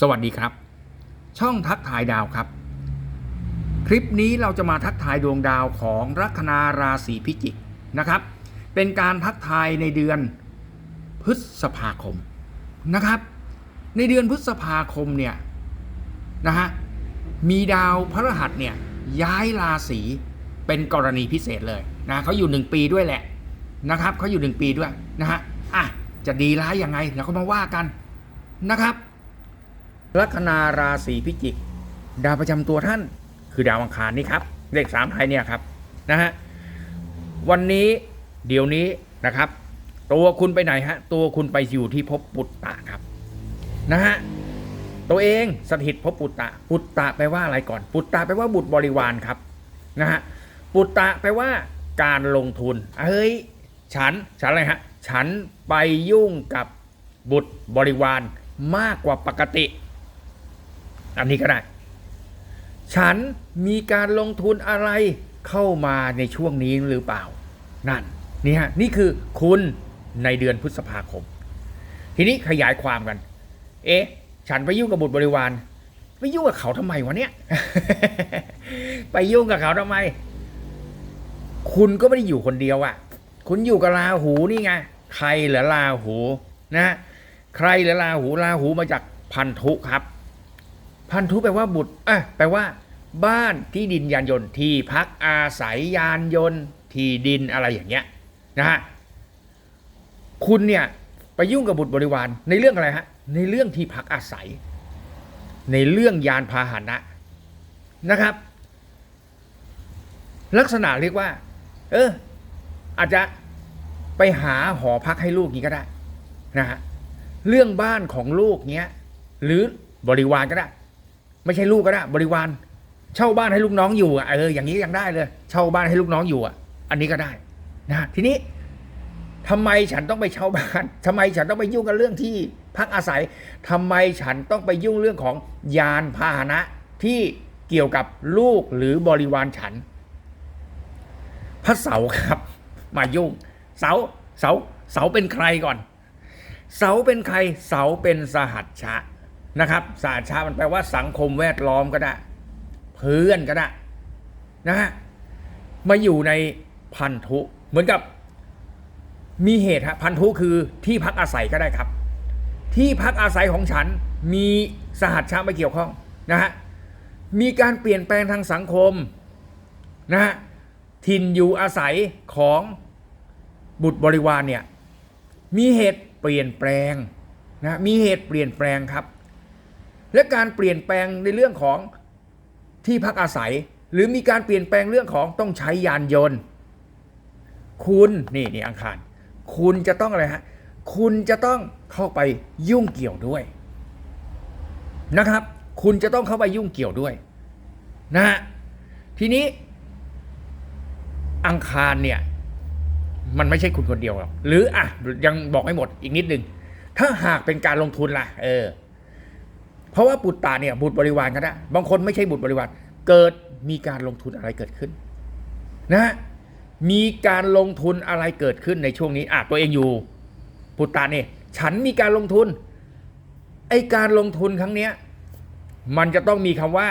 สวัสดีครับ ช่องทักทายดาวครับ คลิปนี้เราจะมาทักทายดวงดาวของลัคนาราศีพิจิกนะครับ เป็นการทักทายในเดือนพฤษภาคมนะครับ ในเดือนพฤษภาคมเนี่ยนะฮะมีดาวพฤหัสเนี่ยย้ายราศีเป็นกรณีพิเศษเลยนะเขาอยู่หนึ่งปีด้วยแหละนะครับเขาอยู่หนึ่งปีด้วยนะฮะอะจะดีร้ายยังไงเราก็มาว่ากันนะครับ ลัคนาราศีพิจิก ดาวประจำตัวท่าน คือดาวอังคารนี่ครับ เลขสามไทยเนี่ยครับนะฮะวันนี้เดี๋ยวนี้นะครับ ตัวคุณไปไหนฮะตัวคุณไปอยู่ที่ภพปุตตะครับนะฮะตัวเองสถิตภพปุตตะ ปุตตะแปลว่าอะไรก่อน ปุตตะแปลว่าบุตรบริวารครับนะฮะปุตตะแปลว่าการลงทุนเฮ้ยฉันฉันอะไรฮะฉันไปยุ่งกับบุตรบริวารมากกว่าปกติ อันนี้ก็ได้ ฉันมีการลงทุนอะไรเข้ามาในช่วงนี้หรือเปล่า นั่นนี่ฮะนี่คือคุณในเดือนพฤษภาคม ทีนี้ขยายความกัน เอ๊ะ ฉันไปยุ่งกับบุตรบริวารไปยุ่งกับเขาทำไมวะเนี่ย ไปยุ่งกับเขาทำไม คุณก็ไม่ได้อยู่คนเดียวอะ่ะ คุณอยู่กับราหูนี่ไง ใครเหรอราหูนะ ใครเหรอราหูราหูมาจากพันธุครับ พันธุแปลว่าบุตรอะแปลว่า บ้านที่ดินยานยนต์ ที่พักอาศัยยานยนต์ ที่ดินอะไรอย่างเงี้ยนะฮะคุณเนี่ยไปยุ่งกับบุตรบริวารในเรื่องอะไรฮะในเรื่องที่พักอาศัย ในเรื่องยานพาหนะนะครับ ลักษณะเรียกว่า เออ อาจจะไปหาหอพักให้ลูกนี้ก็ได้นะฮะเรื่องบ้านของลูกเนี้ยหรือบริวารก็ได้ ไม่ใช่ลูกก็ได้บริวารเช่าบ้านให้ลูกน้องอยู่อะเอออย่างนี้ยังได้เลย เช่าบ้านให้ลูกน้องอยู่อะ อันนี้ก็ได้นะทีนี้ทำไมฉันต้องไปเช่าบ้านทำไมฉันต้องไปยุ่งกับเรื่องที่พักอาศัยทำไมฉันต้องไปยุ่งเรื่องของยานพาหนะที่เกี่ยวกับลูกหรือบริวารฉัน พระเสาครับ มายุ่ง เสาเสาเสาเป็นใครก่อน เสาเป็นใครเสาเป็นสหัชชะ นะครับศาสหัชชะมันแปลว่าสังคมแวดล้อมก็ได้ เพื่อนก็ได้นะฮะมาอยู่ในพันธุเหมือนกับมีเหตุฮะพันธุคือที่พักอาศัยก็ได้ครับ ที่พักอาศัยของฉันมีสหัชชะมาเกี่ยวข้องนะฮะมีการเปลี่ยนแปลงทางสังคมนะฮะถิ่นอยู่อาศัยของบุตรบริวารเนี่ยมีเหตุเปลี่ยนแปลงนะมีเหตุเปลี่ยนแปลงครับ และการเปลี่ยนแปลงในเรื่องของที่พักอาศัย หรือมีการเปลี่ยนแปลงเรื่องของต้องใช้ยานยนต์ คุณนี่นี่อังคาร คุณจะต้องอะไรฮะคุณจะต้องเข้าไปยุ่งเกี่ยวด้วยนะครับ คุณจะต้องเข้าไปยุ่งเกี่ยวด้วยนะฮะทีนี้ อังคารเนี่ยมันไม่ใช่คุณคนเดียวหรอกหรืออะยังบอกไม่หมดอีกนิดนึงถ้าหากเป็นการลงทุนล่ะ เออ เพราะว่าบุตรตาเนี่ยบุตรบริวารก็ได้บางคนไม่ใช่บุตรบริวารเกิดมีการลงทุนอะไรเกิดขึ้น นะ มีการลงทุนอะไรเกิดขึ้นในช่วงนี้อะตัวเองอยู่ปุตรตาเนี่ยฉันมีการลงทุนไอการลงทุนครั้งเนี้ยมันจะต้องมีคำว่า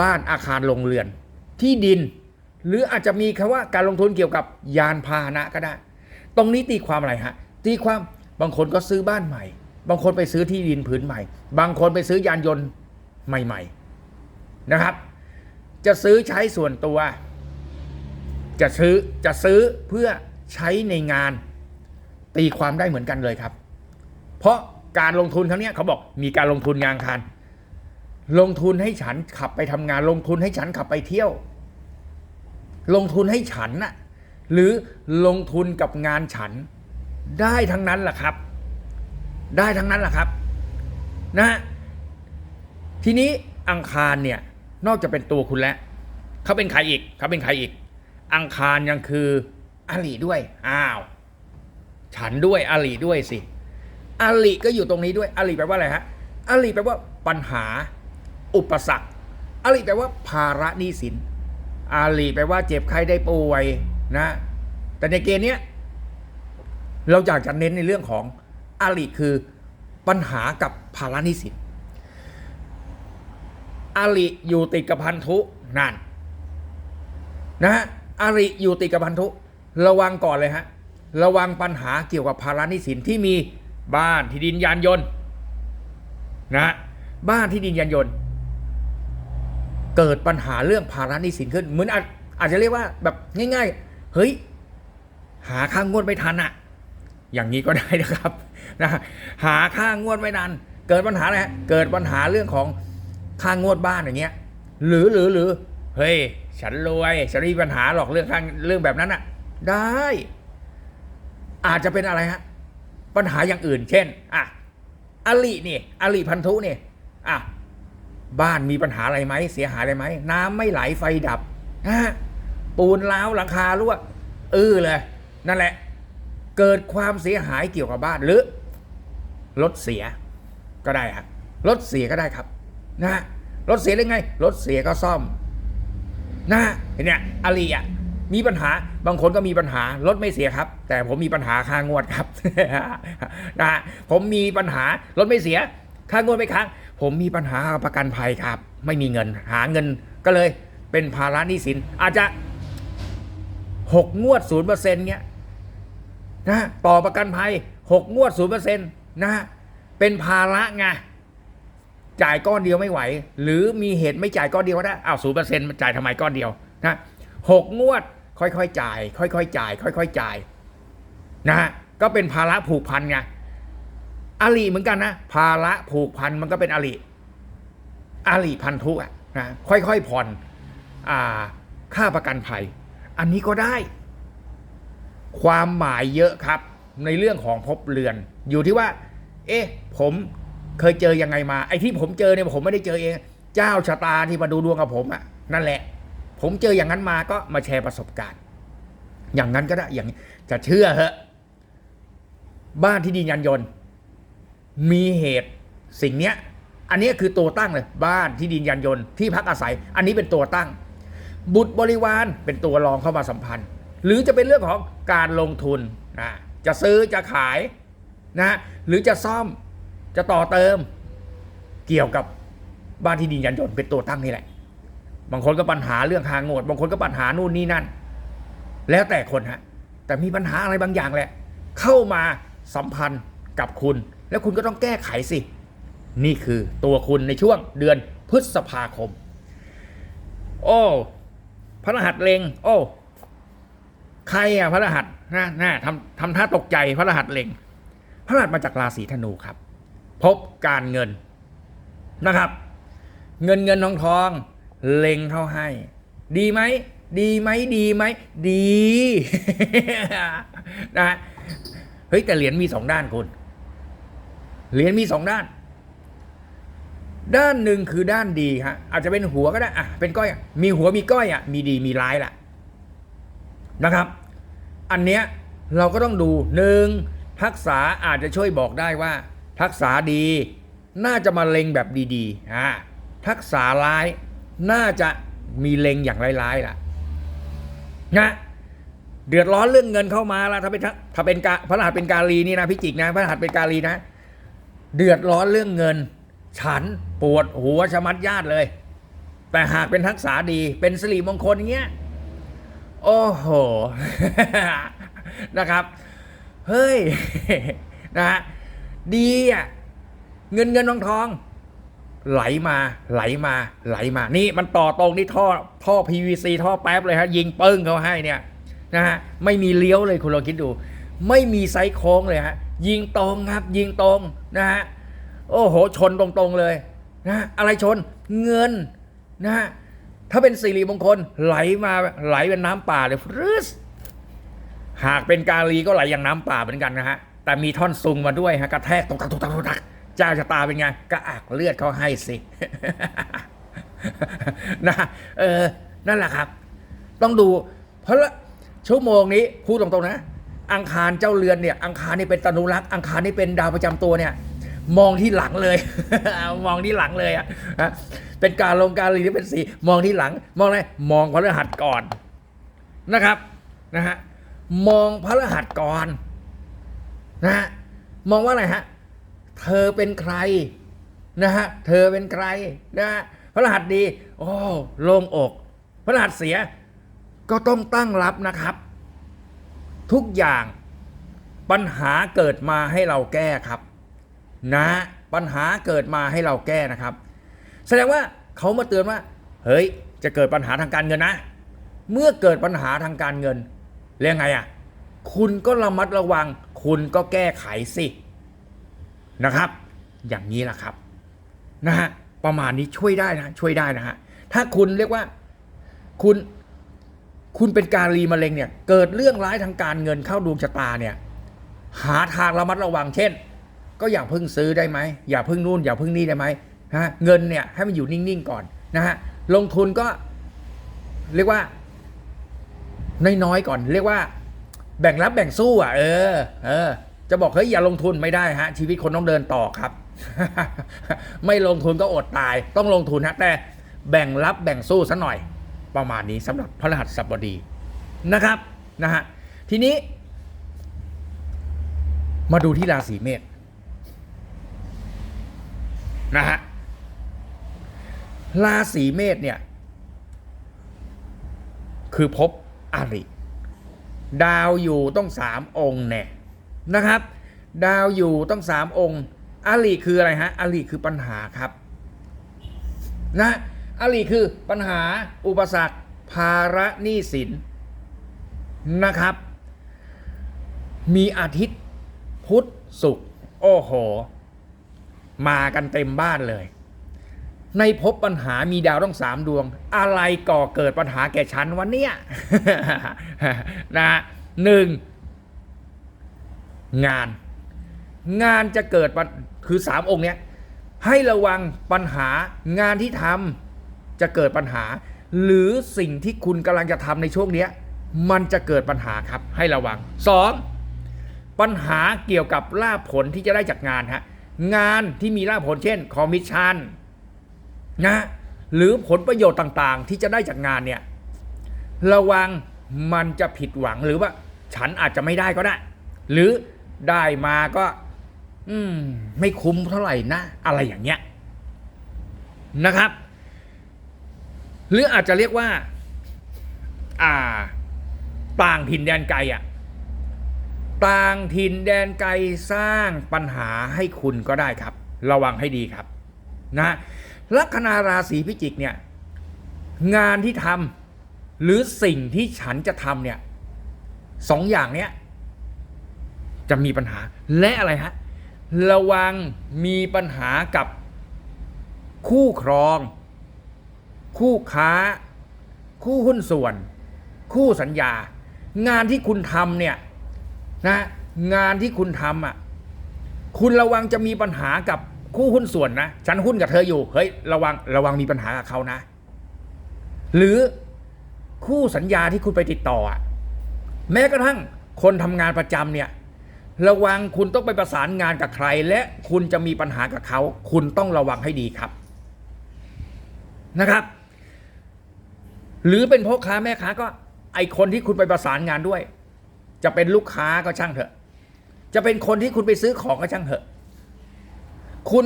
บ้านอาคารโรงเรือน ที่ดิน หรืออาจจะมีคำว่าการลงทุนเกี่ยวกับยานพาหนะก็ได้ ตรงนี้ตีความอะไรฮะตีความบางคนก็ซื้อบ้านใหม่ บางคนไปซื้อที่ดินผืนใหม่ บางคนไปซื้อยานยนต์ใหม่ ๆนะครับ จะซื้อใช้ส่วนตัว จะซื้อจะซื้อเพื่อใช้ในงานตีความได้เหมือนกันเลยครับ เพราะการลงทุนครั้งเนี้ยเขาบอกมีการลงทุนงานคันลงทุนให้ฉันขับไปทำงาน ลงทุนให้ฉันขับไปเที่ยว ลงทุนให้ฉันน่ะหรือลงทุนกับงานฉันได้ทั้งนั้นแหละครับ ได้ทั้งนั้นแหละครับ นะทีนี้อังคารเนี่ย นอกจากเป็นตัวคุณแล้วเขาเป็นใครอีกเขาเป็นใครอีก อังคารยังคืออลีด้วยอ้าว ฉันด้วยอลีด้วยสิอลีก็อยู่ตรงนี้ด้วยอลีแปลว่าอะไรฮะอลีแปลว่าปัญหา อุปสรรคอลีแปลว่าภาระหนี้สินอลีแปลว่าเจ็บไข้ได้ป่วยนะ แต่ในเกณฑ์เนี้ยเราอยากจะเน้นในเรื่องของ อาลีคือปัญหากับภาระหนี้สินอาริอยู่ติดกับพันธุนั่นนะฮะอาริอยู่ติดกับพันธุ ระวังก่อนเลยฮะ ระวังปัญหาเกี่ยวกับภาระหนี้สินที่มีบ้านที่ดินยานยนต์นะฮะบ้านที่ดินยานยนต์ เกิดปัญหาเรื่องภาระหนี้สินขึ้นเหมือนอาจอาจจะเรียกว่าแบบง่าย ๆ เฮ้ย หาค่างวดไม่ทันอะอย่างนี้ก็ได้นะครับ นะหาค่างวดไม่ทันเกิดปัญหาอะไรฮะเกิดปัญหาเรื่องของค่างวดบ้านอย่างเงี้ย หรือหรือหรือเฮ้ยฉันรวยฉันมีปัญหาหรอกเรื่องข้างเรื่องแบบนั้นอะได้ อาจจะเป็นอะไรฮะปัญหาอย่างอื่น เช่นอะอลินี่อลิพันธุนี่อะบ้านมีปัญหาอะไรไหมเสียหายอะไรไหมน้ำไม่ไหลไฟดับฮะปูนร้าวหลังคารั่วเออเลย นั่นแหละ เกิดความเสียหายเกี่ยวกับบ้านหรือรถเสียก็ได้ครับรถเสียก็ได้ครับนะฮะรถเสียได้ไงรถเสียก็ซ่อมนะฮะเห็นเนี่ยอลีอะมีปัญหาบางคนก็มีปัญหารถไม่เสียครับ แต่ผมมีปัญหาค่างวดครับนะฮะผมมีปัญหารถไม่เสียค่างวดไม่ค้างผมมีปัญหาประกันภัยครับ ไม่มีเงินหาเงินก็เลยเป็นภาระหนี้สิน อาจจะหกงวดศูนย์เปอร์เซ็นต์เนี้ย นะต่อประกันภัยหกงวดศูนย์เปอร์เซ็นต์นะฮะเป็นภาระไงจ่ายก้อนเดียวไม่ไหว หรือมีเหตุไม่จ่ายก้อนเดียวก็ได้อ้าวศูนย์เปอร์เซ็นต์จ่ายทำไมก้อนเดียวนะหกงวด ค่อยๆจ่าย ค่อยๆจ่าย ค่อย ๆจ่ายนะฮะก็เป็นภาระผูกพันไงอาลีเหมือนกันนะภาระผูกพันมันก็เป็นอาลีอาลีพันธุอะนะค่อยๆผ่อนอ่าค่าประกันภัย อันนี้ก็ได้ ความหมายเยอะครับ ในเรื่องของภพเรือน อยู่ที่ว่า เอ๊ะ ผมเคยเจอยังไงมาไอ้ที่ผมเจอเนี่ยผมไม่ได้เจอเอง เจ้าชะตาที่มาดูดวงกับผมอะนั่นแหละ ผมเจออย่างนั้นมาก็มาแชร์ประสบการณ์ อย่างนั้นก็ได้อย่างจะเชื่อเหอะบ้านที่ดินยันยนต์ มีเหตุสิ่งเนี้ย อันนี้คือตัวตั้งเลย บ้านที่ดินยันยนต์ที่พักอาศัย อันนี้เป็นตัวตั้ง บุตรบริวารเป็นตัวรองเข้ามาสัมพันธ์ หรือจะเป็นเรื่องของการลงทุนนะจะซื้อจะขายนะหรือจะซ่อมจะต่อเติม เกี่ยวกับบ้านที่ดินยันยนต์เป็นตัวตั้งนี่แหละ บางคนก็ปัญหาเรื่องทางโงดบางคนก็ปัญหานู่นนี่นั่น แล้วแต่คนฮะแต่มีปัญหาอะไรบางอย่างแหละ เข้ามาสัมพันธ์กับคุณ แล้วคุณก็ต้องแก้ไขสิ นี่คือตัวคุณในช่วงเดือนพฤษภาคม โอ้พระรหัสเลงโอ้ ใครอะพระรหัสนะนะทำทำท่าตกใจพระรหัสเลงพระรหัสมาจากราศีธนูครับ พบการเงินนะครับ เงินเงินทองทองเล็งเข้าให้ ดีไหมดีไหมดีไหมดีนะเฮ้ยแต่เหรียญมีสองด้านคุณเหรียญมีสองด้าน ด้านหนึ่งคือด้านดีฮะอาจจะเป็นหัวก็ได้อะเป็นก้อยอมีหัวมีก้อยอะมีดีมีร้ายล่ะ นะครับ อันเนี้ยเราก็ต้องดูหนึ่งทักษะอาจจะช่วยบอกได้ว่า ทักษะดี น่าจะมาเล็งแบบดีๆอ่าทักษะร้ายน่าจะมีเล็งอย่างร้ายๆล่ะนะเดือดร้อนเรื่องเงินเข้ามาล้วถ้าเป็นถ้าเป็นกาพระรหัสเป็นกาลีนี่นะพิจิกนะพระรหัสเป็นกาลีนะ เดือดร้อนเรื่องเงิน ฉันปวดหัวชะมัดญาติเลย แต่หากเป็นทักษะดีเป็นสิริมงคลอย่างเงี้ย โอ้โห นะครับ เฮ้ย นะฮะ ดีอะ เงินเงินทองทอง ไหลมา ไหลมา ไหลมา นี่มันต่อตรงนี่ท่อ ท่อ PVC ท่อแป๊บเลยฮะ ยิงปิ้งเขาให้เนี่ย นะฮะ ไม่มีเลี้ยวเลยคุณลองคิดดู ไม่มีไซส์โค้งเลยฮะ ยิงตรงครับ ยิงตรง นะฮะ โอ้โห ชนตรงๆเลย นะ อะไรชน เงิน นะฮะ ถ้าเป็นสิริมงคลไหลมาไหลเป็นน้ำป่าเลยฟรึสหากเป็นกาลีก็ไหลอย่างน้ำป่าเหมือนกันนะฮะ แต่มีท่อนซุงมาด้วยฮะกระแทกตกตักตกตักตกตักเจ้าชะตาเป็นไงก็อักเลือดเขาให้สินะเออนั่นแหละครับ ต้องดู เพราะชั่วโมงนี้พูดตรงๆนะ อังคารเจ้าเรือนเนี่ย อังคารนี่เป็นตนุรักษ์อังคารนี่เป็นดาวประจำตัวเนี่ย มองที่หลังเลย มองที่หลังเลยอะนะเป็นการลงการลีที่เป็นสีมองที่หลัง มองอะไรมองพระรหัสก่อนนะครับนะฮะมองพระรหัสก่อนนะฮะมองว่าอะไรฮะเธอเป็นใครนะฮะเธอเป็นใครนะฮะพระรหัสดี โอ้โล่งอก พระรหัสเสียก็ต้องตั้งรับนะครับ ทุกอย่างปัญหาเกิดมาให้เราแก้ครับ นะปัญหาเกิดมาให้เราแก้นะครับ แสดงว่าเขามาเตือนว่า เฮ้ย จะเกิดปัญหาทางการเงินนะ เมื่อเกิดปัญหาทางการเงินเรียกไงอะคุณก็ระมัดระวัง คุณก็แก้ไขสินะครับ อย่างนี้แหละครับนะฮะประมาณนี้ช่วยได้นะช่วยได้นะฮะถ้าคุณเรียกว่าคุณคุณเป็นการรีมะเร็งเนี่ย เกิดเรื่องร้ายทางการเงินเข้าดวงชะตาเนี่ย หาทางระมัดระวังเช่น ก็อย่าเพิ่งซื้อได้ไหมอย่าเพิ่งนู่นอย่าเพิ่งนี่ได้ไหมฮะเงินเนี่ยให้มันอยู่นิ่งๆก่อนนะฮะลงทุนก็เรียกว่าน้อยๆก่อน เรียกว่า แบ่งรับแบ่งสู้อะเออเออ จะบอกเฮ้ยอย่าลงทุนไม่ได้ฮะ ชีวิตคนต้องเดินต่อครับ ไม่ลงทุนก็อดตาย ต้องลงทุนฮะแต่แบ่งรับแบ่งสู้ซะหน่อย ประมาณนี้สำหรับพระรหัสสับดี นะครับนะฮะทีนี้ มาดูที่ราศีเมษ นะฮะราศีเมษเนี่ย คือพบอริ ดาวอยู่ต้องสามองค์เนี่ยนะครับ ดาวอยู่ต้องสามองค์อริคืออะไรฮะอริคือปัญหาครับ นะอริคือปัญหาอุปสรรค ภาระหนี้สินนะครับ มีอาทิตย์ พุธศุกร์โอ้โห มากันเต็มบ้านเลย ในพบปัญหามีดาวต้องสามดวง อะไรก่อเกิดปัญหาแก่ฉันวันเนี้ยนะฮะหนึ่งงาน งานจะเกิดปัญคือสามองค์เนี้ยให้ระวังปัญหางานที่ทำจะเกิดปัญหา หรือสิ่งที่คุณกำลังจะทำในช่วงเนี้ยมันจะเกิดปัญหาครับให้ระวังสองปัญหาเกี่ยวกับลาภผลที่จะได้จากงานฮะ งานที่มีลาผลเช่นคอมมิชชั่นนะหรือผลประโยชน์ต่างๆ ที่จะได้จากงานเนี่ยระวังมันจะผิดหวังหรือว่า ฉันอาจจะไม่ได้ก็ได้ หรือได้มาก็ อืม ไม่คุ้มเท่าไหร่นะ อะไรอย่างเงี้ยนะครับ หรืออาจจะเรียกว่า อ่า ต่างถิ่นแดนไกลอะ ต่างถิ่นแดนไกลสร้างปัญหาให้คุณก็ได้ครับ ระวังให้ดีครับนะลัคนาราศีพิจิกเนี่ยงานที่ทำหรือสิ่งที่ฉันจะทำเนี่ยสองอย่างเนี้ยจะมีปัญหาและอะไรฮะระวังมีปัญหากับคู่ครอง คู่ค้า คู่หุ้นส่วน คู่สัญญา งานที่คุณทำเนี่ย นะงานที่คุณทำอะคุณระวังจะมีปัญหากับคู่หุ้นส่วนนะฉันหุ้นกับเธออยู่เฮ้ยระวังระวังมีปัญหากับเขานะ หรือคู่สัญญาที่คุณไปติดต่ออะแม้กระทั่งคนทำงานประจำเนี่ยระวังคุณต้องไปประสานงานกับใคร และคุณจะมีปัญหากับเขา คุณต้องระวังให้ดีครับนะครับ หรือเป็นพ่อค้าแม่ค้าก็ไอคนที่คุณไปประสานงานด้วย จะเป็นลูกค้าก็ช่างเถอะ จะเป็นคนที่คุณไปซื้อของก็ช่างเถอะ คุณ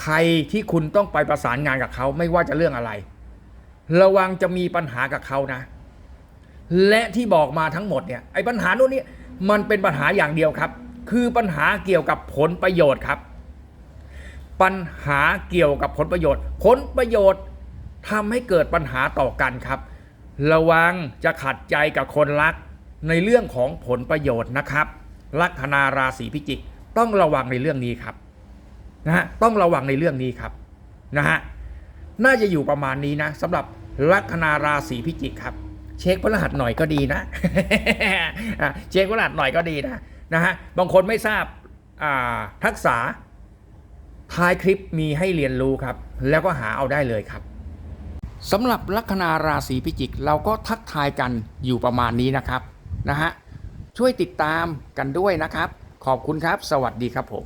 ใครที่คุณต้องไปประสานงานกับเขาไม่ว่าจะเรื่องอะไร ระวังจะมีปัญหากับเขานะ และที่บอกมาทั้งหมดเนี่ยไอ้ปัญหาโน่นนี่มันเป็นปัญหาอย่างเดียวครับ คือปัญหาเกี่ยวกับผลประโยชน์ครับ ปัญหาเกี่ยวกับผลประโยชน์ ผลประโยชน์ทำให้เกิดปัญหาต่อกันครับ ระวังจะขัดใจกับคนรัก ในเรื่องของผลประโยชน์นะครับ ลัคนาราศีพิจิกต้องระวังในเรื่องนี้ครับนะฮะต้องระวังในเรื่องนี้ครับนะฮะน่าจะอยู่ประมาณนี้นะสำหรับลัคนาราศีพิจิกครับ เช็คพระรหัสหน่อยก็ดีนะอะเช็คพระรหัสหน่อยก็ดีนะนะฮะบางคนไม่ทราบทักษะท้ายคลิปมีให้เรียนรู้ครับ แล้วก็หาเอาได้เลยครับสำหรับลัคนาราศีพิจิก เราก็ทักทายกันอยู่ประมาณนี้นะครับ นะฮะช่วยติดตามกันด้วยนะครับ ขอบคุณครับ สวัสดีครับผม